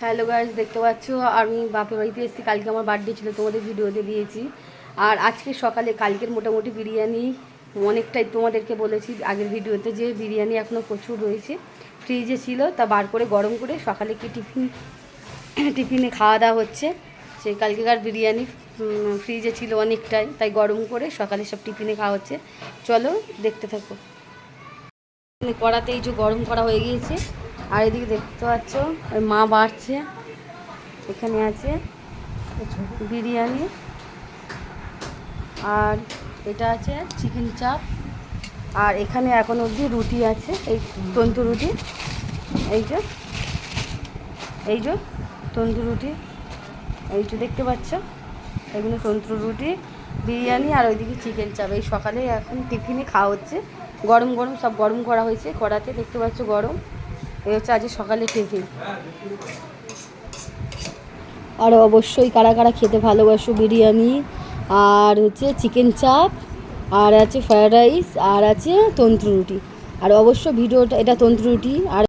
Hello guys দেখতে পাচ্ছ? আমি বাপের বাড়িতে এসেছি। কালকে আমার বার্থডে ছিল, তোমাদের ভিডিওতে দিয়েছি। আর আজকে সকালে, কালকের মোটামুটি বিরিয়ানি অনেকটাই তোমাদেরকে বলেছি আগের ভিডিওতে যে বিরিয়ানি এখনও প্রচুর রয়েছে। ফ্রিজে ছিল, তা বার করে গরম করে সকালে কি টিফিন, টিফিনে খাওয়া দাওয়া হচ্ছে সেই কালকেকার বিরিয়ানি ফ্রিজে ছিল অনেকটাই, তাই গরম করে সকালে সব টিফিনে খাওয়া হচ্ছে। চলো, দেখতে থাকো। কড়াতে এই যে গরম করা হয়ে গিয়েছে আর এদিকে দেখতে পাচ্ছ, ওই মা বাড়ছে, এখানে আছে বিরিয়ানি। আর এটা আছে চিকেন চাপ। আর এখানে এখন অবধি রুটি আছে, এই তন্তু রুটি, এই যে এই যে তন্তু রুটি, এই যে দেখতে পাচ্ছ, এগুলো তন্তু রুটি, বিরিয়ানি আর ওইদিকে চিকেন চাপ। এই সকালে এখন টিফিনে খাওয়া হচ্ছে, গরম গরম সব গরম করা হয়েছে, কড়াতে দেখতে পাচ্ছ গরম। এই হচ্ছে আজকে সকালে টিফিন। আর অবশ্যই কারা কারা খেতে ভালোবাসো বিরিয়ানি, আর হচ্ছে চিকেন চাপ আর আছে ফ্রায়েড রাইস আর আছে তন্তু রুটি। আর অবশ্য ভিডিওটা, এটা তন্তু রুটি, আর